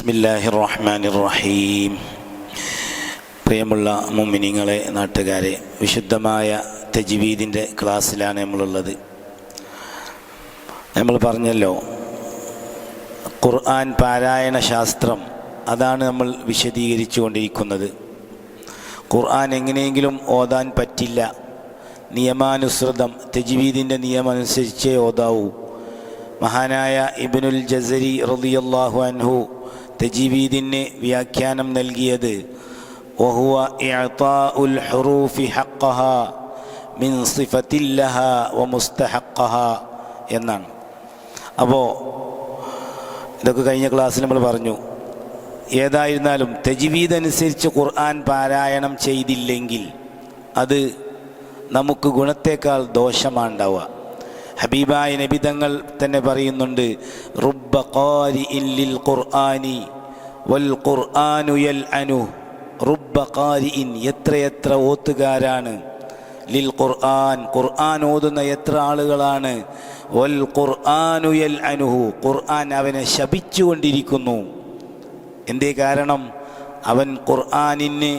ബിസ്മില്ലാഹി റഹ്മാൻ റഹീം പ്രിയമുള്ള മുമ്മിനിങ്ങളെ നാട്ടുകാരെ വിശുദ്ധമായ തജ്വീദിന്റെ ക്ലാസ്സിലാണ് നമ്മളുള്ളത്. നമ്മൾ പറഞ്ഞല്ലോ ഖുർആൻ പാരായണ ശാസ്ത്രം അതാണ് നമ്മൾ വിശദീകരിച്ചു കൊണ്ടിരിക്കുന്നത് ഖുർആൻ എങ്ങനെയെങ്കിലും ഓതാൻ പറ്റില്ല. നിയമാനുസൃതം തജ്വീദിന്റെ നിയമമനുസരിച്ചേ ഓതാവൂ. മഹാനായ ഇബിനുൽ ജസരി റളിയല്ലാഹു അൻഹു തജീവീദിന് വ്യാഖ്യാനം നൽകിയത് വഹുവ ഇഅ്താഉൽ ഹുറൂഫി ഹഖ്ഖഹ മിൻ സിഫത്തില്ലഹ വ മുസ്തഹഖഹ എന്നാണ്. അപ്പോൾ ഇതൊക്കെ കഴിഞ്ഞ ക്ലാസ്സിൽ നമ്മൾ പറഞ്ഞു ഏതായിരുന്നാലും തജ്വീദ് അനുസരിച്ച് ഖുർആൻ പാരായണം ചെയ്തില്ലെങ്കിൽ അത് നമുക്ക് ഗുണത്തേക്കാൾ ദോഷമാണ് ഉണ്ടാവുക ഹബീബായ നബി തങ്ങൾ തന്നെ പറയുന്നുണ്ട് റുബ്ബ ലിൽ ഖുർആനി വൽ ഖുർആനു യൽ അനു റുബ്ബ എത്രയെത്ര ഓത്തുകാരാണ്. ലിൽ ഖുർആൻ ഖുർആൻ ഓതുന്ന എത്ര ആളുകളാണ്. വൽ ഖുർആനു യൽ അനുഹു ഖുർആൻ അവനെ ശപിച്ചുകൊണ്ടിരിക്കുന്നു. എന്തേ കാരണം? അവൻ ഖുർആനിന്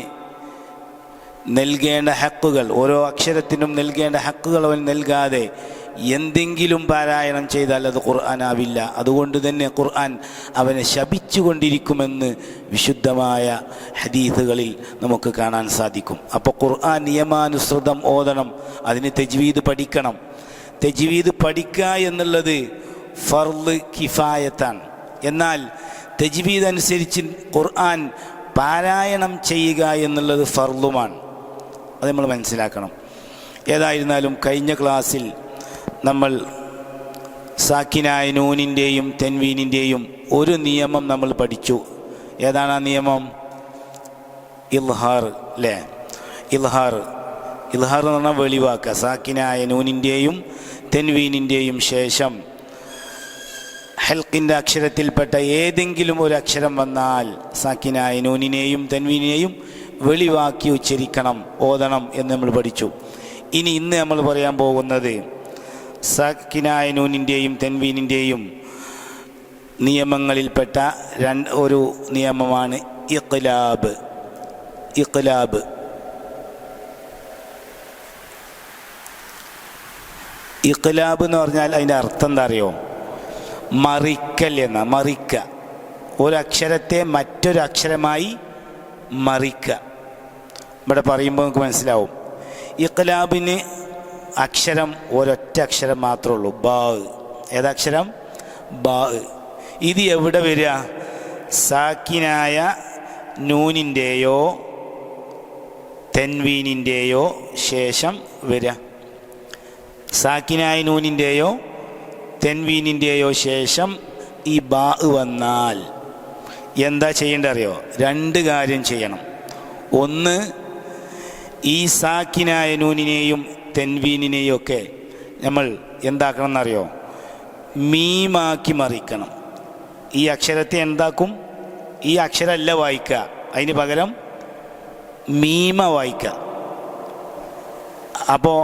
നൽകേണ്ട ഹക്കുകൾ ഓരോ അക്ഷരത്തിനും നൽകേണ്ട ഹക്കുകൾ അവൻ നൽകാതെ എന്തെങ്കിലും പാരായണം ചെയ്താൽ അത് ഖുർആനാവില്ല. അതുകൊണ്ട് തന്നെ ഖുർആൻ അവനെ ശപിച്ചുകൊണ്ടിരിക്കുമെന്ന് വിശുദ്ധമായ ഹദീസുകളിൽ നമുക്ക് കാണാൻ സാധിക്കും. അപ്പോൾ ഖുർആൻ നിയമാനുസൃതം ഓതണം അതിന് തെജ്വീദ് പഠിക്കണം. തെജ്വീദ് പഠിക്കുക എന്നുള്ളത് ഫർദ് കിഫായത്താണ്. എന്നാൽ തെജ്വീദ് അനുസരിച്ച് ഖുർആൻ പാരായണം ചെയ്യുക എന്നുള്ളത് ഫർളുമാണ് അത് നമ്മൾ മനസ്സിലാക്കണം. ഏതായിരുന്നാലും കഴിഞ്ഞ ക്ലാസ്സിൽ നമ്മൾ സാക്കിനായ നൂനിന്റെയും തെൻവീനിന്റെയും ഒരു നിയമം നമ്മൾ പഠിച്ചു. ഏതാണ് ആ നിയമം? ഇൽഹാർ അല്ലേ ഇൽഹാർ. ഇൽഹാർ എന്ന് പറഞ്ഞാൽ വെളിവാക്കുക സാക്കിനായ നൂനിന്റെയും തെൻവീനിന്റെയും ശേഷം ഹെൽക്കിന്റെ അക്ഷരത്തിൽപ്പെട്ട ഏതെങ്കിലും ഒരു അക്ഷരം വന്നാൽ സാക്കിനായ നൂനിനെയും തെൻവീനെയും വെളിവാക്കി ഉച്ചരിക്കണം ഓതണം എന്ന് നമ്മൾ പഠിച്ചു. ഇനി ഇന്ന് നമ്മൾ പറയാൻ പോകുന്നത് സാക്കിനായ നൂനിന്റെയും തെൻവീനിന്റെയും നിയമങ്ങളിൽപ്പെട്ട രണ്ട് ഒരു നിയമമാണ് ഇഖ്ലാബ്. ഇഖ്ലാബ്. ഇഖ്ലാബ് എന്ന് പറഞ്ഞാൽ അതിന്റെ അർത്ഥം എന്താ അറിയോ? മറിക്കൽ എന്ന മറിക്ക. ഒരക്ഷരത്തെ മറ്റൊരക്ഷരമായി മറിക്ക. ഇവിടെ പറയുമ്പോൾ നമുക്ക് മനസ്സിലാവും. ഇഖ്ലാബിന് അക്ഷരം ഒരൊറ്റ അക്ഷരം മാത്രമേ ഉള്ളൂ. ബാ. ഏതക്ഷരം ബാ. ഇത് എവിടെ വരിക? സാക്കിനായ നൂനിന്റെയോ തെൻവീനിന്റെയോ ശേഷം വരിക. സാക്കിനായ നൂനിന്റെയോ തെൻവീനിന്റെയോ ശേഷം ഈ ബാ വന്നാൽ എന്താ ചെയ്യേണ്ട അറിയോ? രണ്ട് കാര്യം ചെയ്യണം. ഒന്ന് ഈ സാക്കിനായ നൂനിനെയും തെൻവീനിനെയും ഒക്കെ നമ്മൾ എന്താക്കണം എന്നറിയോ മീമാക്കി മറിക്കണം. ഈ അക്ഷരത്തെ എന്താക്കും? ഈ അക്ഷരമല്ല വായിക്കുക. അതിന് പകരം മീമ വായിക്കുക. അപ്പോൾ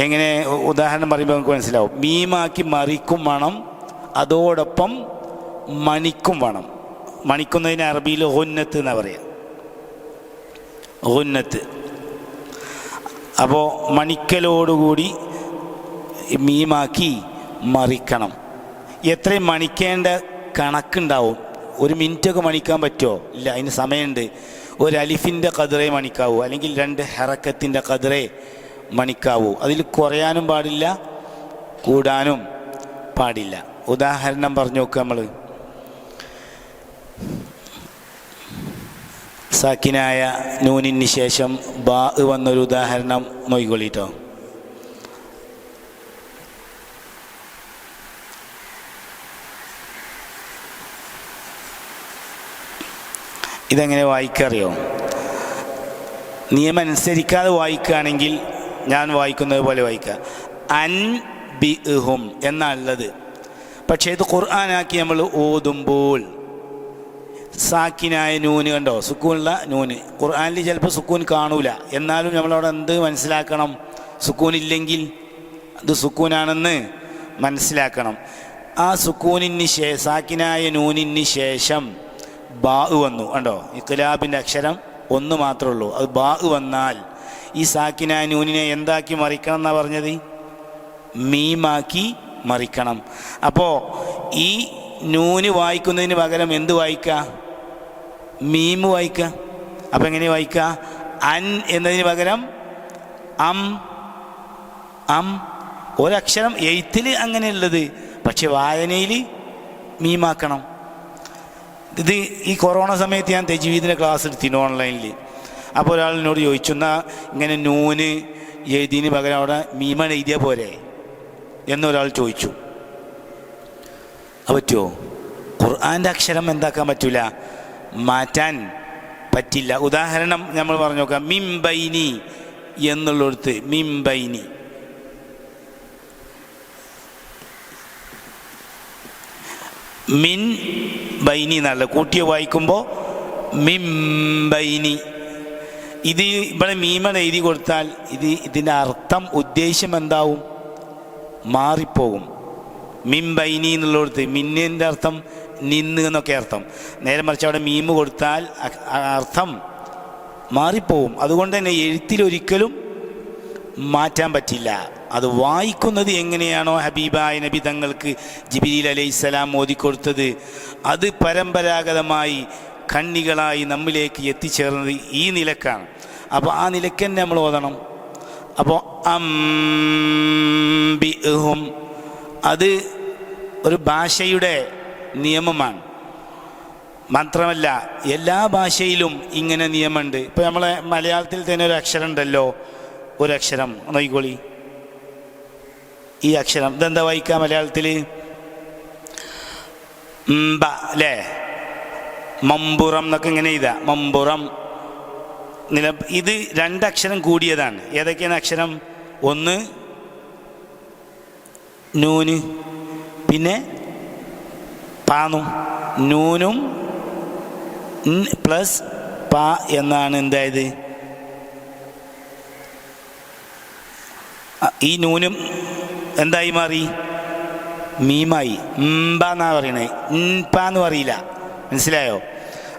എങ്ങനെ ഉദാഹരണം പറയുമ്പോൾ നമുക്ക് മനസ്സിലാവും. മീമാക്കി മറിക്കും വേണം അതോടൊപ്പം മണിക്കും വേണം. മണിക്കുന്നതിന് അറബിയിൽ ഹുന്നത്ത് എന്നാണ് പറയുക ഹുന്നത്ത്. അപ്പോൾ മണിക്കലോടുകൂടി മീമാക്കി മറിക്കണം. എത്രയും മണിക്കേണ്ട കണക്കുണ്ടാവും. ഒരു മിനിറ്റൊക്കെ മണിക്കാൻ പറ്റുമോ ഇല്ല അതിന് സമയമുണ്ട്. ഒരു അലിഫിന്റെ കതിറേ മണിക്കാവൂ. അല്ലെങ്കിൽ രണ്ട് ഹെറക്കത്തിന്റെ കതിറേ മണിക്കാവൂ. അതിൽ കുറയാനും പാടില്ല കൂടാനും പാടില്ല. ഉദാഹരണം പറഞ്ഞു നോക്കുക നമ്മൾ സാക്കിനായ നൂനിന് ശേഷം ബാ വന്നൊരു ഉദാഹരണം നോയിക്കൊള്ളിട്ടോ ഇതെങ്ങനെ വായിക്കറിയോ? നിയമം അനുസരിക്കാതെ വായിക്കുകയാണെങ്കിൽ ഞാൻ വായിക്കുന്നത് പോലെ വായിക്കുക അൻ ബി ഹും എന്നുള്ളത് പക്ഷേ ഇത് ഖുർആനാക്കി നമ്മൾ ഓതുമ്പോൾ സാക്കിനായ നൂന് കണ്ടോ? സുക്കൂനുള്ള നൂന്. ഖുർആാനിൽ ചിലപ്പോൾ സുക്കൂൻ കാണൂല. എന്നാലും നമ്മളവിടെ എന്ത് മനസ്സിലാക്കണം? സുക്കൂൻ ഇല്ലെങ്കിൽ അത് സുക്കൂനാണെന്ന് മനസ്സിലാക്കണം. ആ സുക്കൂനിന് ശേ സാക്കിനായ നൂനിന് ശേഷം ബാ വന്നു. കണ്ടോ? ഇഖ്ലാബിന്റെ അക്ഷരം ഒന്ന് മാത്രമേ ഉള്ളൂ. അത് ബാ വന്നാൽ ഈ സാക്കിനായ നൂനിനെ എന്താക്കി മറിക്കണം എന്നാണ് പറഞ്ഞത്? മീമാക്കി മറിക്കണം. അപ്പോൾ ഈ നൂന് വായിക്കുന്നതിന് പകരം എന്ത് വായിക്കുക മീമ് വായിക്കുക അപ്പം എങ്ങനെ വായിക്കുക അൻ എന്നതിന് പകരം അം അം. ഒരക്ഷരം എയ്ത്തിൽ അങ്ങനെയുള്ളത്. പക്ഷെ വായനയിൽ മീമാക്കണം. ഇത് ഈ കൊറോണ സമയത്ത് ഞാൻ തെജീവിദിന്റെ ക്ലാസ് എടുത്തിരുന്നു ഓൺലൈനിൽ അപ്പോൾ ഒരാൾ എന്നോട് ചോദിച്ചു എന്നാൽ ഇങ്ങനെ നൂന് എഴുതിന് പകരം അവിടെ മീമൺ എഴുതിയ പോരെ? എന്നൊരാൾ ചോദിച്ചു. അത് പറ്റുമോ ഖുർആന്റെ അക്ഷരം എന്താക്കാൻ പറ്റൂല? മാറ്റാൻ പറ്റില്ല. ഉദാഹരണം നമ്മൾ പറഞ്ഞു നോക്കാം. മിംബൈനി എന്നുള്ളിടത്ത് മിംബൈനി. മിൻ ബൈനി എന്നല്ല. കൂട്ടിയ വായിക്കുമ്പോൾ മിംബൈനി. ഇത് ഇവിടെ മീമൻ എഴുതി കൊടുത്താൽ ഇത് ഇതിന്റെ അർത്ഥം ഉദ്ദേശം എന്താവും? മാറിപ്പോകും. മിംബൈനി എന്നുള്ളിടത്ത് മിന്നിന്റെ അർത്ഥം നിന്ന് എന്നൊക്കെ അർത്ഥം. നേരെ മറിച്ച് അവിടെ മീമ് കൊടുത്താൽ അർത്ഥം മാറിപ്പോവും. അതുകൊണ്ട് തന്നെ എഴുത്തിലൊരിക്കലും മാറ്റാൻ പറ്റില്ല. അത് വായിക്കുന്നത് എങ്ങനെയാണോ ഹബീബായ നബി തങ്ങൾക്ക് ജിബിരിൽ അലൈഹിസ്സലാം ഓതിക്കൊടുത്തത് അത് പരമ്പരാഗതമായി കണ്ണികളായി നമ്മിലേക്ക് എത്തിച്ചേർന്നത് ഈ നിലക്കാണ്. അപ്പോൾ ആ നിലയ്ക്ക് തന്നെ നമ്മൾ ഓതണം. അപ്പോൾ അംബിഹും അത് ഒരു ഭാഷയുടെ നിയമമാണ്. മാത്രമല്ല എല്ലാ ഭാഷയിലും ഇങ്ങനെ നിയമമുണ്ട്. ഇപ്പോൾ നമ്മളെ മലയാളത്തിൽ തന്നെ ഒരു അക്ഷരം ഉണ്ടല്ലോ ഒരു അക്ഷരം നോയിക്കോളി ഈ അക്ഷരം ഇതെന്താ വായിക്കുക മലയാളത്തിൽ അല്ലേ? മമ്പുറം എന്നൊക്കെ ഇങ്ങനെ ഇതാ മമ്പുറം. നില ഇത് രണ്ടക്ഷരം കൂടിയതാണ്. ഏതൊക്കെയാണ് അക്ഷരം? ഒന്ന് നൂന് പിന്നെ പാന്നും നൂനും പ്ലസ് പാ എന്നാണ് എന്തായത്? ഈ നൂനും എന്തായി മാറി? മീമായി. എന്നാ പറയണേ. ഉംപ എന്ന് പറയില്ല. മനസ്സിലായോ?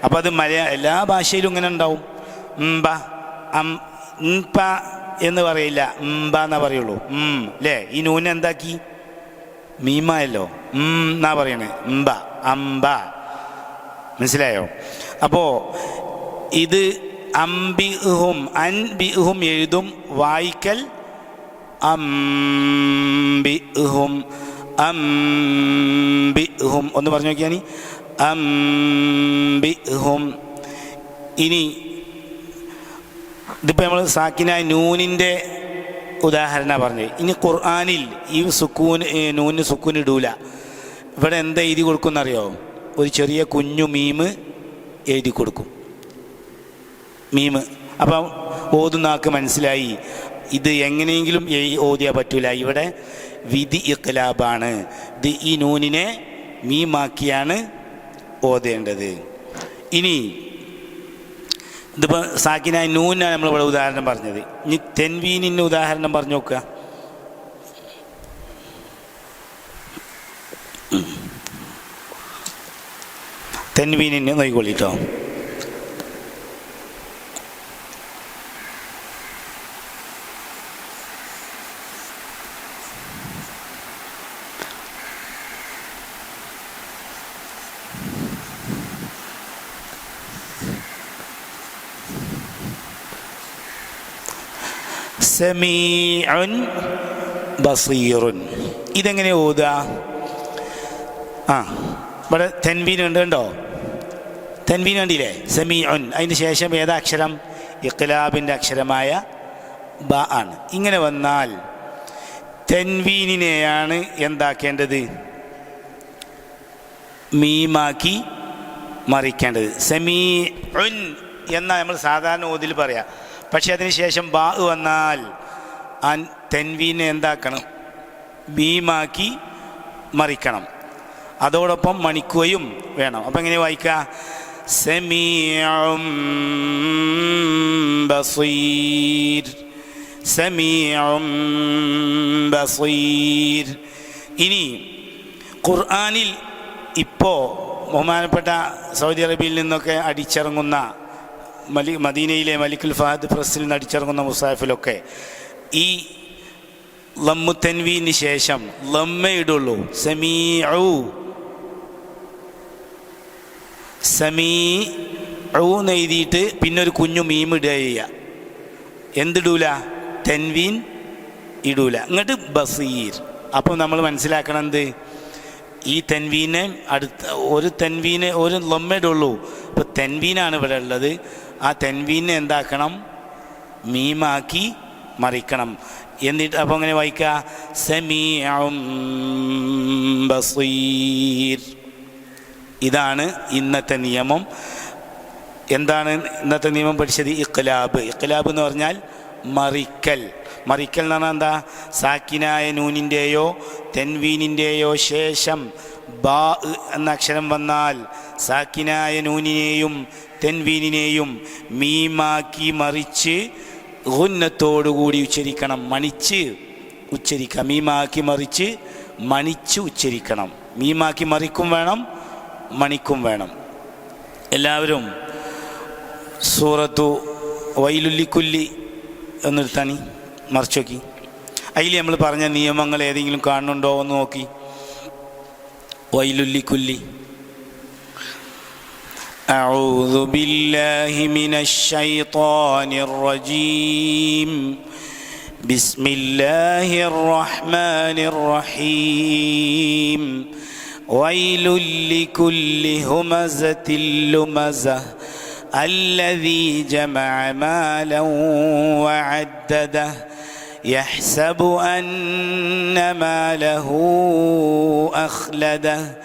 അപ്പോൾ അത് മലയാള എല്ലാ ഭാഷയിലും ഇങ്ങനെ ഉണ്ടാവും. എന്ന് പറയില്ല. ഉംബ എന്നാ പറയുള്ളൂ. അല്ലേ ഈ നൂന് എന്താക്കി? മീമായല്ലോ. എന്നാ പറയണേ. അമ്പ അമ്പ മനസ്സിലായോ? അപ്പോ ഇത് അംബിഹും അൻബിഹും എഴുതും വായിക്കൽ അംബിഹും അംബിഹും. ഒന്ന് പറഞ്ഞു നോക്കിയാണി അംബിഹും. ഇനി ഇതിപ്പോൾ നമ്മൾ സാക്കിനായ നൂനിന്റെ ഉദാഹരണമാണ് പറഞ്ഞു. ഇനി ഖുർആാനിൽ ഈ സുക്കൂൻ നൂന് സുക്കൂന് ഇടൂല. ഇവിടെ എന്താ എഴുതി കൊടുക്കുമെന്നറിയോ ഒരു ചെറിയ കുഞ്ഞു മീമ് എഴുതി കൊടുക്കും. മീമ് അപ്പം ഓതുന്ന ആൾക്ക് മനസ്സിലായി. ഇത് എങ്ങനെയെങ്കിലും ഓതിയാൽ പറ്റൂല. ഇവിടെ വിധി ഇഖ്ലാബാണ്. ഇത് ഈ നൂനിനെ മീമാക്കിയാണ് ഓതേണ്ടത്. ഇനി ഇതിപ്പോൾ സാക്കിന നൂനാണ് നമ്മളിവിടെ ഉദാഹരണം പറഞ്ഞത്. ഇനി തെൻവീനിന് ഉദാഹരണം പറഞ്ഞു നോക്കുക. തെൻവീനിന് നോക്കിക്കൊള്ളിട്ടോ സമീഉൻ ബസീറുൻ. ഇതെങ്ങനെ ഓതുക? ആ ഇവിടെ തെൻവീൻ ഉണ്ട് കണ്ടോ? തെൻവീൻ കണ്ടില്ലേ? സമീഉൻ. അതിന് ശേഷം ഏതാ അക്ഷരം? ഇഖ്ലാബിന്റെ അക്ഷരമായ ബ ആണ്. ഇങ്ങനെ വന്നാൽ തെൻവീനിനെയാണ് എന്താക്കേണ്ടത്? മീമാക്കി മറിക്കേണ്ടത്. സമീ ഉൻ എന്നാണ് നമ്മൾ സാധാരണ ഓതിൽ പറയാം. പക്ഷെ അതിനുശേഷം ബാ വന്നാൽ ആ തെൻവീനെ എന്താക്കണം? ബീമാക്കി മറിക്കണം. അതോടൊപ്പം മണിക്കുകയും വേണം. അപ്പം എങ്ങനെ വായിക്കുക സമീഉം ബസീർ. സമീഉം ബസീർ. ഇനി ഖുർആാനിൽ ഇപ്പോൾ ബഹുമാനപ്പെട്ട സൗദി അറേബ്യയിൽ നിന്നൊക്കെ അടിച്ചിറങ്ങുന്ന മലി മദീനയിലെ മലിക്കുൽ ഫഹദ് പ്രസിൽ നടിച്ചിറങ്ങുന്ന മുസാഫിലൊക്കെ ഈ ലമ്മു തെൻവീന് ശേഷം ലമ്മ ഇടുള്ളൂ. സമീഉ. സമീ എന്ന് എഴുതിയിട്ട് പിന്നെ ഒരു കുഞ്ഞു മീം ഇടുക ചെയ്യുക. എന്തിടൂല? തെൻവീൻ ഇടൂല. എന്നിട്ട് ബസീർ. അപ്പോൾ നമ്മൾ മനസ്സിലാക്കണം എന്ത്? ഈ തെൻവീനെ അടുത്ത ഒരു തെൻവീനെ ഒരു ലൊമ്മയിടുള്ളൂ അപ്പോൾ തെൻവീനാണ് ഇവിടെ ഉള്ളത്. ആ തെൻവീനെ എന്താക്കണം? മീമാക്കി മറിക്കണം. എന്നിട്ട് അപ്പോൾ അങ്ങനെ വായിക്കുക സമീഉം ബസീർ. ഇതാണ് ഇന്നത്തെ നിയമം. എന്താണ് ഇന്നത്തെ നിയമം പഠിച്ചത്? ഇഖ്ലാബ്. ഇഖ്ലാബ് എന്ന് പറഞ്ഞാൽ മറിക്കൽ. മറിക്കൽ എന്ന് പറഞ്ഞാൽ എന്താ? സാക്കിനായ നൂനിന്റെയോ തെൻവീനിന്റെയോ ശേഷം ബാ എന്ന അക്ഷരം വന്നാൽ സാക്കിനായ നൂനിനെയും തെൻവീനിനെയും മീമാക്കി മറിച്ച് ഗുന്നത്തോടുകൂടി ഉച്ചരിക്കണം മണിച്ച് ഉച്ചരിക്കാം മീമാക്കി മറിച്ച് മണിച്ച് ഉച്ചരിക്കണം. മീമാക്കി മറിക്കും വേണം മണിക്കും വേണം. എല്ലാവരും സൂറത്തു വൈലുല്ലിക്കുല്ലി എന്നെടുത്താണി മറിച്ച് നോക്കി. അതിൽ നമ്മൾ പറഞ്ഞ നിയമങ്ങൾ ഏതെങ്കിലും കാണുന്നുണ്ടോ എന്ന് നോക്കി. വൈലുല്ലിക്കുല്ലി. أعوذ بالله من الشيطان الرجيم. بسم الله الرحمن الرحيم. ويل لكل همزة لمزة. الذي جمع مالا وعدده. يحسب أن ماله أخلده.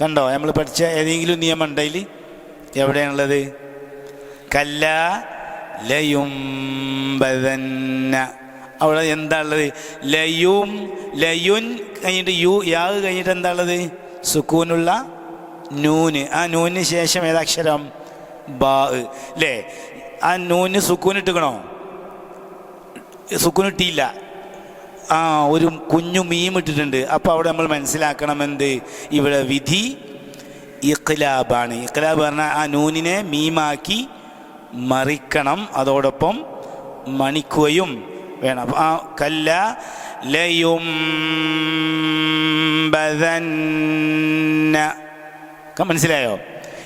കണ്ടോ? നമ്മൾ പഠിച്ച ഏതെങ്കിലും നിയമം ഉണ്ടെങ്കിൽ എവിടെയാണുള്ളത്? കല്ല ലയുംബതന്ന അവിടെ എന്താ ഉള്ളത് ലയും ലയുൻ കഴിഞ്ഞിട്ട് യു യാ കഴിഞ്ഞിട്ട് എന്താ ഉള്ളത് സുക്കൂനുള്ള നൂന്. ആ നൂന് ശേഷം ഏതാക്ഷരം ബാ അല്ലേ ആ നൂന് സുക്കൂൻ സുക്കൂനിട്ടില്ല ആ ഒരു കുഞ്ഞു മീം ഇട്ടിട്ടുണ്ട്. അപ്പോൾ അവിടെ നമ്മൾ മനസ്സിലാക്കണം എന്ത് ഇവിടെ വിധി ഇഖ്ലാബാണ്. ഇഖ്ലാബ് പറഞ്ഞാൽ ആ നൂനിനെ മീമാക്കി മറിക്കണം. അതോടൊപ്പം മണിക്കുകയും വേണം. ആ കല്ല ലയും മനസ്സിലായോ?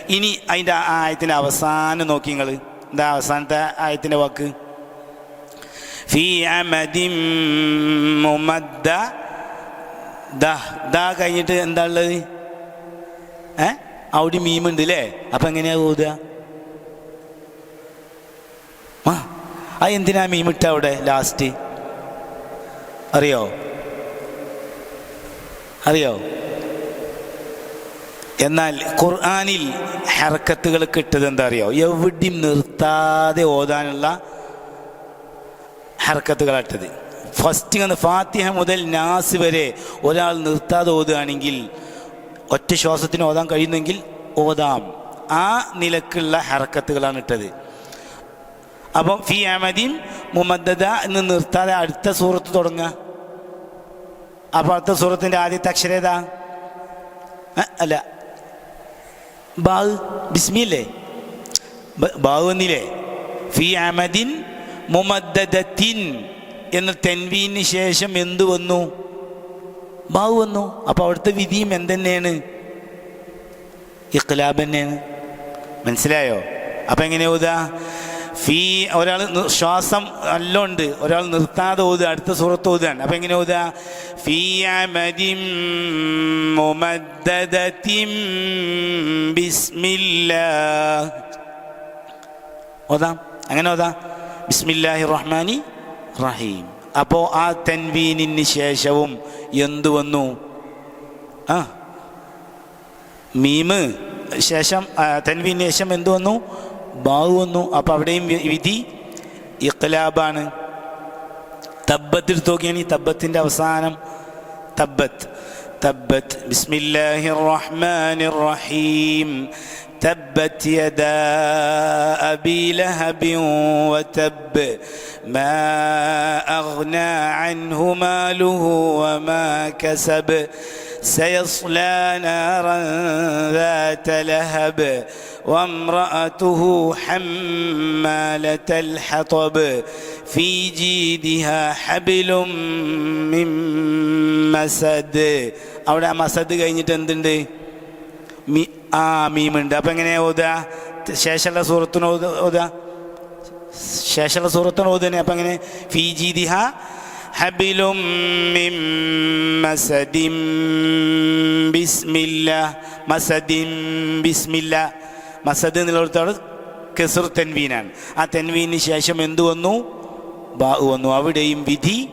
ഇനി അതിന്റെ ആ ആയത്തിന്റെ അവസാനം നോക്കി നിങ്ങൾ എന്താ അവസാനത്തെ ആയത്തിന്റെ വാക്ക്? ഫി അമദിൻ മുമദ്ദ. ദ ദ കഴിഞ്ഞിട്ട് എന്താ ഉള്ളത്? ഏ? അവിടെ മീമുണ്ട് അല്ലേ അപ്പം എങ്ങനെയാ ഓതുക? ആ ആ എന്തിനാ മീമിട്ട അവിടെ ലാസ്റ്റ് അറിയോ? അറിയോ? എന്നാൽ ഖുർആാനിൽ ഹർക്കത്തുകൾ കിട്ടത് എന്താ അറിയോ? എവിടെയും നിർത്താതെ ഓതാനുള്ള ഹർക്കത്തുകളാട്ടത്. ഫസ്റ്റ് ഇങ്ങനെ ഫാത്തിഹ മുതൽ നാസ് വരെ ഒരാൾ നിർത്താതെ ഓതുകയാണെങ്കിൽ ഒറ്റ ശ്വാസത്തിന് ഓതാൻ കഴിയുന്നെങ്കിൽ ഓതാം. ആ നിലക്കുള്ള ഹർക്കത്തുകളാണ് ഇട്ടത്. അപ്പം ഫി അഹമ്മദീൻ മുമദ്ദ എന്ന് നിർത്താതെ അടുത്ത സൂറത്ത് തുടങ്ങുക. അപ്പോൾ അടുത്ത സൂറത്തിന്റെ ആദ്യത്തെ അക്ഷരേതാ അല്ല. Bough ബിസ്മിയല്ലേ bough എന്നില്ലേ? ഫി അമദിൻ മുമദ്ദത്തിൻ എന്ന തെൻവീന് ശേഷം എന്തു വന്നു? ബാവ് വന്നു. അപ്പോൾ അവിടുത്തെ വിധിയും എന്തെന്നെയാണ് ഇഖ്ലാബ് തന്നെയാണ്. മനസ്സിലായോ? അപ്പം എങ്ങനെ ഓതാ ഫീ ഒരാൾ ശ്വാസം നല്ല ഒരാൾ നിർത്താതെ ഓതുക. അടുത്ത സുഹൃത്ത് ഓതുകയാണ്. അപ്പം എങ്ങനെ ഓതുക? ഫീ ഓതാം. അങ്ങനെ ഓതാം. ബിസ്മില്ലാഹി റഹ്മാനി റഹീം അപ്പോൾ ആ തെൻവീനിന് ശേഷവും എന്തു വന്നു? ആ. മീമ് ശേഷം തൻവീന് ശേഷം എന്തു വന്നു? ബാവ് വന്നു. അപ്പോൾ അവിടെയും വിധി ഇഖ്ലാബാണ്. തബ്ബത്തിൽ തോക്കിയാണ് ഈ തബ്ബത്തിന്റെ അവസാനം. തബ്ബത്ത്. തബ്ബത്ത്. ബിസ്മില്ലാഹി റഹ്മാനി റഹീം تبت يدا أبي لهب وتب ما أغنى عنه ماله وما كسب سيصلى نارا ذات لهب وامرأته حمالة الحطب في جيدها حبل من مسد അവിടെ ആ മസദ് കഴിഞ്ഞിട്ട് എന്തുണ്ട് മീ ആ മീമുണ്ട്. അപ്പം എങ്ങനെയാ ഓതുക? ശേഷമുള്ള സൂറത്തിന് ഓത ഓതുക. ശേഷമുള്ള സൂറത്തിന് ഓതുതന്നെ അപ്പം എങ്ങനെ? ഫി ജീദിഹ ഹബിലും മസദിം ബിസ്മില്ല. മസദിം ബിസ്മില്ല. മസദ് എന്നുള്ളിടത്തോട് കെസുർ തെൻവീനാണ്. ആ തെൻവീന് ശേഷം എന്തു വന്നു? ബാ വന്നു. അവിടെയും വിധി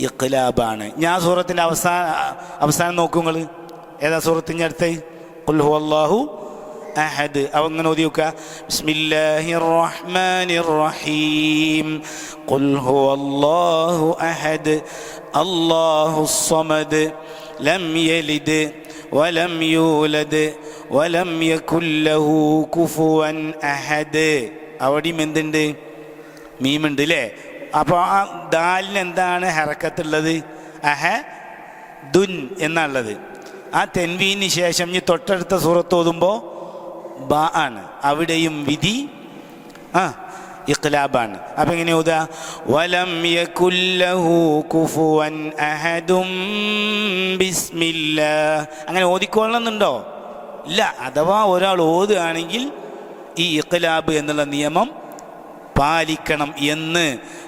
ഇഖ്ലാബാണ്. ഞാൻ സൂറത്തിന്റെ അവസാന അവസാനം നോക്കൂ നിങ്ങൾ ഏതാ സൂറത്തിന്റെ അടുത്ത്? ഖുൽ ഹുവല്ലാഹു അഹദ് അവ ഓതി നോക്കുക. ബിസ്മില്ലാഹിർ റഹ്മാനിർ റഹീം ഖുൽ ഹുവല്ലാഹു അഹദ് അല്ലാഹു സമദ് ലം യലിദ് വലം യൂലദ് വലം യകുൽ ലഹു കുഫുവൻ അഹദ്. അവിടെയും എന്തുണ്ട്? മീമുണ്ട് അല്ലേ അപ്പോൾ ആ ദാലിന് എന്താണ് ഹറക്കത്തുള്ളത്? അഹ ദുൻ എന്നുള്ളത് ആ തെൻവീന് ശേഷം ഈ തൊട്ടടുത്ത സൂറത്ത് ഓതുമ്പോൾ ബ ആണ്. അവിടെയും വിധി ആ ഇഖ്ലാബാണ്. അപ്പം എങ്ങനെ ഊതാ വലം യകുല്ലഹു കുഫുവൻ അഹദും ബിസ്മില്ല അങ്ങനെ ഓതിക്കൊള്ളണമെന്നുണ്ടോ? ഇല്ല. അഥവാ ഒരാൾ ഓതുകയാണെങ്കിൽ ഈ ഇഖ്ലാബ് എന്നുള്ള നിയമം പാലിക്കണം എന്ന്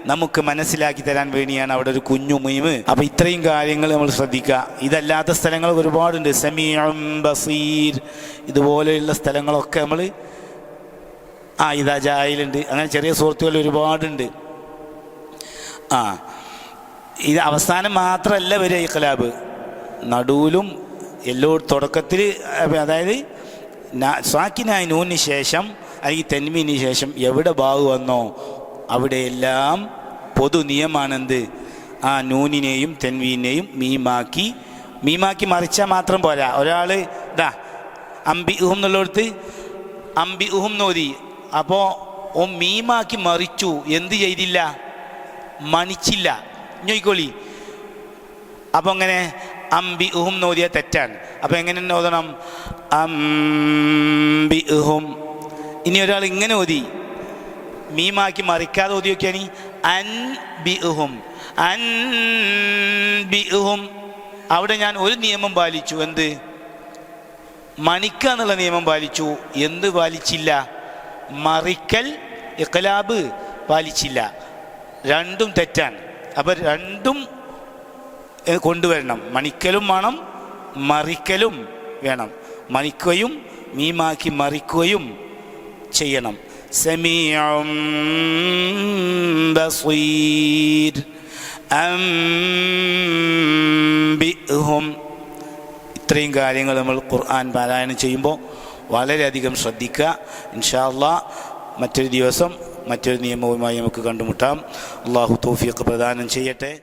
നമുക്ക് മനസ്സിലാക്കി തരാൻ വേണ്ടിയാണ് അവിടെ ഒരു കുഞ്ഞു മീമ് അപ്പൊ ഇത്രയും കാര്യങ്ങൾ നമ്മൾ ശ്രദ്ധിക്കുക. ഇതല്ലാത്ത സ്ഥലങ്ങൾ ഒരുപാടുണ്ട്. സമീം ബസീർ ഇതുപോലെയുള്ള സ്ഥലങ്ങളൊക്കെ നമ്മൾ ആ ഇതാ ജായിലുണ്ട്. അങ്ങനെ ചെറിയ സുഹൃത്തുക്കൾ ഒരുപാടുണ്ട്. ആ ഇത് അവസാനം മാത്രമല്ല വരിക ഇഖ്ലാബ് നടുവിലും എല്ലോ തുടക്കത്തിൽ അതായത് സാക്കിനായി നൂന് ശേഷം അല്ലെങ്കിൽ തെന്മീന് ശേഷം എവിടെ ബാഹു വന്നോ അവിടെയെല്ലാം പൊതു നിയമാണെന്ത്? ആ നൂനിനെയും തെൻവീനെയും മീമാക്കി മീമാക്കി മറിച്ചാൽ മാത്രം പോരാ. ഒരാൾ ഇതാ അമ്പി ഉഹും എന്നുള്ളടുത്ത് അമ്പി ഉഹും നോതി. അപ്പോൾ ഓ മീമാക്കി മറിച്ചു. എന്ത് ചെയ്തില്ല? മണിച്ചില്ല. ഞോയിക്കോളി. അപ്പോൾ അങ്ങനെ അമ്പി ഉഹും നോതിയാൽ തെറ്റാണ്. അപ്പോൾ എങ്ങനെ നോതണം? അമ്പി ഉഹും ഇനി ഒരാൾ ഇങ്ങനെ ഓതി. മീമാക്കി മറിക്കാതെ ഓതി അൻ ബി ഉഹും. അൻ ബി ഉഹും. അവിടെ ഞാൻ ഒരു നിയമം പാലിച്ചു. എന്ത്? മണിക്ക എന്നുള്ള നിയമം പാലിച്ചു. എന്ത് പാലിച്ചില്ല? മറിക്കൽ ഇഖലാബ് പാലിച്ചില്ല. രണ്ടും തെറ്റാണ്. അപ്പം രണ്ടും കൊണ്ടുവരണം. മണിക്കലും വേണം മറിക്കലും വേണം. മണിക്കുകയും മീമാക്കി മറിക്കുകയും ചെയ്യണം. സമീഉം ബസീർ. ഇത്രയും കാര്യങ്ങൾ നമ്മൾ ഖുർആൻ പാരായണം ചെയ്യുമ്പോൾ വളരെയധികം ശ്രദ്ധിക്കുക. ഇൻഷാല്ല മറ്റൊരു ദിവസം മറ്റൊരു നിയമവുമായി നമുക്ക് കണ്ടുമുട്ടാം. അള്ളാഹു തോഫിയൊക്കെ പ്രദാനം ചെയ്യട്ടെ.